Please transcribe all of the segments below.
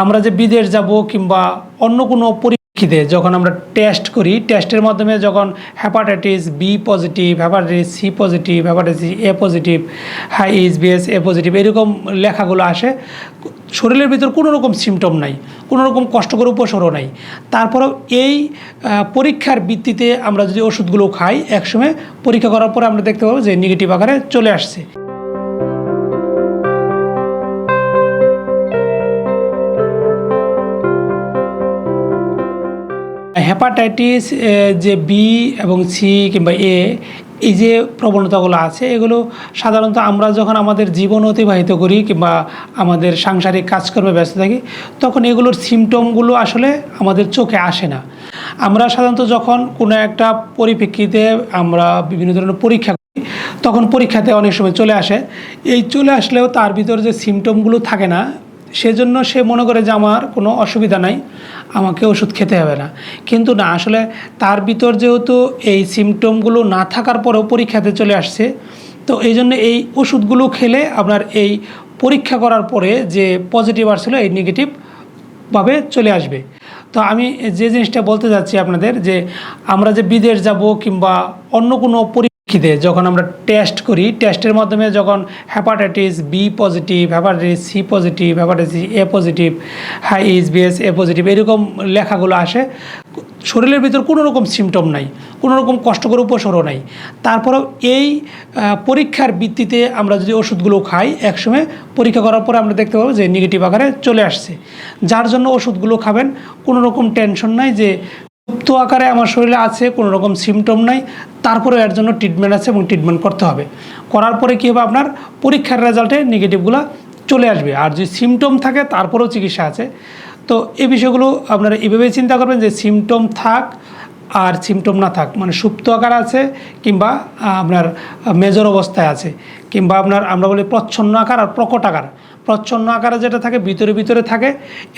আমরা যে বিদেশ যাব কিংবা অন্য কোনো পরীক্ষিতে যখন আমরা টেস্ট করি টেস্টের মাধ্যমে যখন hepatitis B positive hepatitis C positive hepatitis A positive high H BS A positive এরকম লেখাগুলো আসে। শরীরের ভিতর কোনো রকম সিমটম নাই, কোনো রকম কষ্টকর উপসরও নাই। তারপরেও এই পরীক্ষার ভিত্তিতে আমরা যদি ওষুধগুলো খাই, একসময় পরীক্ষা করার পরে আমরা দেখতে পাবো যে নেগেটিভ আকারে চলে আসছে। হ্যাপাটাইটিস এ, যে বি এবং সি কিংবা এ এই যে প্রবণতাগুলো আছে এগুলো সাধারণত আমরা যখন আমাদের জীবন অতিবাহিত করি কিংবা আমাদের সাংসারিক কাজকর্মে ব্যস্ত থাকি তখন এগুলোর সিমটমগুলো আসলে আমাদের চোখে আসে না। আমরা সাধারণত যখন কোনো একটা পরিপ্রেক্ষিতে আমরা বিভিন্ন ধরনের পরীক্ষা করি তখন পরীক্ষাতে অনেক সময় চলে আসে। এই চলে আসলেও তার ভিতর যে সিমটমগুলো থাকে না সেজন্য সে মনে করে যে আমার কোনো অসুবিধা নাই, আমাকে ওষুধ খেতে হবে না। কিন্তু না, আসলে তার ভিতর যেহেতু এই সিমটমগুলো না থাকার পরেও পরীক্ষাতে চলে আসছে, তো এই জন্য এই ওষুধগুলো খেলে আপনার এই পরীক্ষা করার পরে যে পজিটিভ আসছিল, এই নেগেটিভ ভাবে চলে আসবে। তো আমি যে জিনিসটা বলতে যাচ্ছি আপনাদের যে আমরা যে বিদেশ যাব কিংবা অন্য কোনো পরীক্ষিতে যখন আমরা টেস্ট করি টেস্টের মাধ্যমে যখন hepatitis B positive hepatitis C positive hepatitis A positive high H BS A positive এরকম লেখাগুলো আসে, শরীরের ভিতর কোনো রকম সিমটম নাই, কোনো রকম কষ্টকর উপসরও নাই। তারপরেও এই পরীক্ষার ভিত্তিতে আমরা যদি ওষুধগুলো খাই একসময়, পরীক্ষা করার পরে আমরা দেখতে পাবো যে নেগেটিভ আকারে চলে আসছে। যার জন্য ওষুধগুলো খাবেন, কোনো রকম টেনশন নাই যে সুপ্ত আকারে আমার শরীরে আছে, কোনো রকম সিমটম নাই। তারপরে এর জন্য ট্রিটমেন্ট আছে এবং ট্রিটমেন্ট করতে হবে। করার পরে কী হবে আপনার? পরীক্ষার রেজাল্টে নেগেটিভগুলো চলে আসবে। আর যদি সিমটম থাকে, তারপরেও চিকিৎসা আছে। তো এই বিষয়গুলো আপনারা এভাবেই চিন্তা করবেন যে সিমটম থাক আর সিমটম না থাক। মানে সুপ্ত আকার আছে কিংবা আপনার মেজর অবস্থায় আছে। কিংবা আপনার, আমরা বলি প্রচ্ছন্ন আকার আর প্রকট আকার। প্রচ্ছন্ন আকারে যেটা থাকে, ভিতরে ভিতরে থাকে,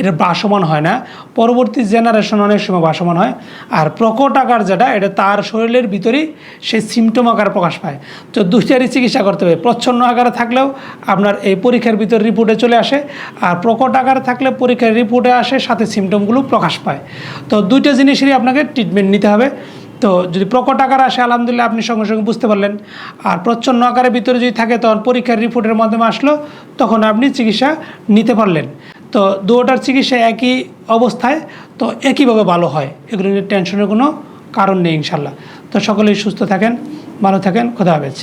এটা বাসমান হয় না। পরবর্তী জেনারেশন অনেক সময় বাসমান হয়। আর প্রকট আকার যেটা, এটা তার শরীরের ভিতরেই সেই সিমটম আকার প্রকাশ পায়। তো দুইটারই চিকিৎসা করতে হবে। প্রচ্ছন্ন আকারে থাকলেও আপনার এই পরীক্ষার ভিতর রিপোর্টে চলে আসে। আর প্রকট আকারে থাকলে পরীক্ষার রিপোর্টে আসে, সাথে সিমটমগুলো প্রকাশ পায়। তো দুইটা জিনিসেরই আপনাকে ট্রিটমেন্ট নিতে হবে। তো যদি প্রকট আকার আসে, আলহামদুলিল্লাহ আপনি সঙ্গে সঙ্গে বুঝতে পারলেন। আর প্রচ্ছন্ন আকারের ভিতরে যদি থাকে, তখন পরীক্ষার রিপোর্টের মাধ্যমে আসলো, তখন আপনি চিকিৎসা নিতে পারলেন। তো দুটার চিকিৎসা একই অবস্থায়, তো একইভাবে ভালো হয়। এগুলো নিয়ে টেনশনের কোনো কারণ নেই, ইনশাল্লাহ। তো সকলেই সুস্থ থাকেন, ভালো থাকেন, খোদা হাফেজ।